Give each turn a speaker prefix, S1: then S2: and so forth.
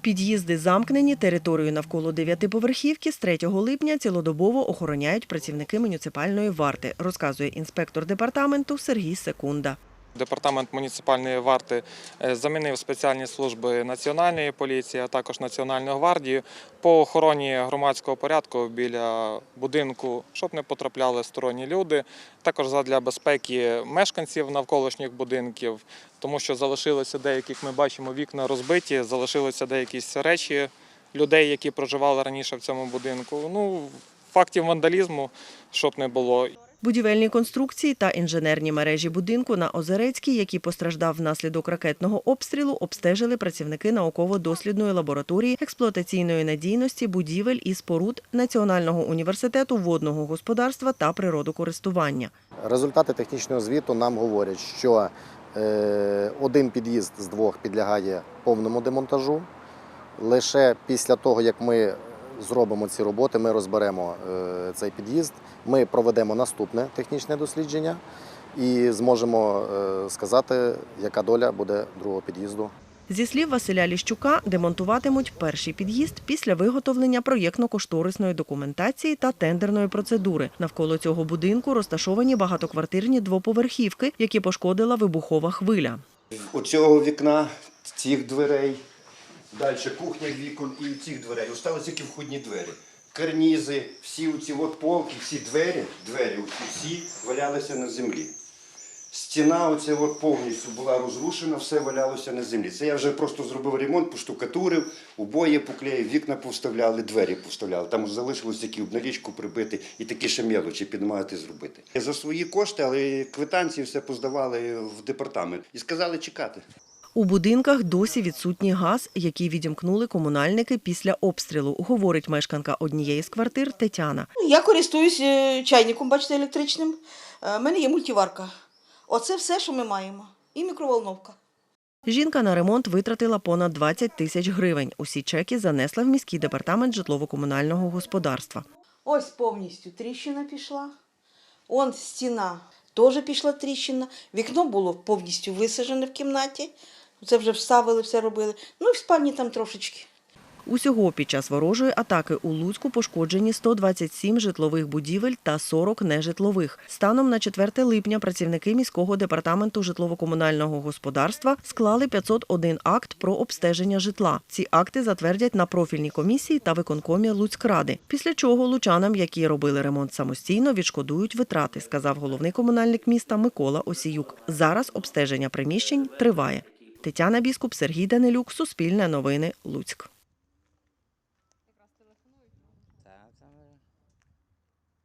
S1: Під'їзди замкнені, територію навколо дев'ятиповерхівки з 3 липня цілодобово охороняють працівники муніципальної варти, розказує інспектор департаменту Сергій Секунда.
S2: Департамент муніципальної варти е, замінив спеціальні служби Національної поліції, а також Національної гвардії по охороні громадського порядку біля будинку, щоб не потрапляли сторонні люди. Також для безпеки мешканців навколишніх будинків, тому що залишилися деякі, як ми бачимо, вікна розбиті, залишилися деякі речі людей, які проживали раніше в цьому будинку. Ну, фактів вандалізму, щоб не було.
S1: Будівельні конструкції та інженерні мережі будинку на Озерецькій, який постраждав внаслідок ракетного обстрілу, обстежили працівники науково-дослідної лабораторії експлуатаційної надійності будівель і споруд Національного університету водного господарства та природокористування.
S3: Результати технічного звіту нам говорять, що е, один під'їзд з двох підлягає повному демонтажу. Лише після того, як ми зробимо ці роботи, ми розберемо е, цей під'їзд, ми проведемо наступне технічне дослідження і зможемо е, сказати, яка доля буде другого під'їзду.
S1: Зі слів Василя Ліщука, демонтуватимуть перший під'їзд після виготовлення проєктно-кошторисної документації та тендерної процедури. Навколо цього будинку розташовані багатоквартирні двоповерхівки, які пошкодила вибухова хвиля.
S4: У цього вікна, цих дверей, далі кухня вікон і цих дверей. Осталось тільки входні двері. Карнізи, всі ці от полки, всі двері, двері оці всі валялися на землі. Стіна оця от повністю була розрушена, все валялося на землі. Це я вже просто зробив ремонт, поштукатурив, обоє поклеїв, вікна повставляли, двері повставляли. Там залишилось тільки обналічку прибити і такі ще мелочі підмагати зробити. За свої кошти, але квитанції все поздавали в департамент і сказали чекати.
S1: У будинках досі відсутній газ, який відімкнули комунальники після обстрілу, говорить мешканка однієї з квартир Тетяна.
S5: Я користуюсь е, чайником, бачите, електричним. Е, У мене є мультиварка. Оце все, що ми маємо. І мікроволновка.
S1: Жінка на ремонт витратила понад 20 тисяч гривень. Усі чеки занесла в міський департамент житлово-комунального господарства.
S5: Ось повністю тріщина пішла. Он стіна теж пішла тріщина. Вікно було повністю висаджене в кімнаті. Це вже вставили, все робили. Ну і в спальні там трошечки.
S1: Усього під час ворожої атаки у Луцьку пошкоджені 127 житлових будівель та 40 нежитлових. Станом на 4 липня працівники міського департаменту житлово-комунального господарства склали 501 акт про обстеження житла. Ці акти затвердять на профільній комісії та виконкомі Луцькради. Після чого лучанам, які робили ремонт самостійно, відшкодують витрати, сказав головний комунальник міста Микола Осіюк. Зараз обстеження приміщень триває. Тетяна Біскуп, Сергій Данилюк, Суспільне новини, Луцьк.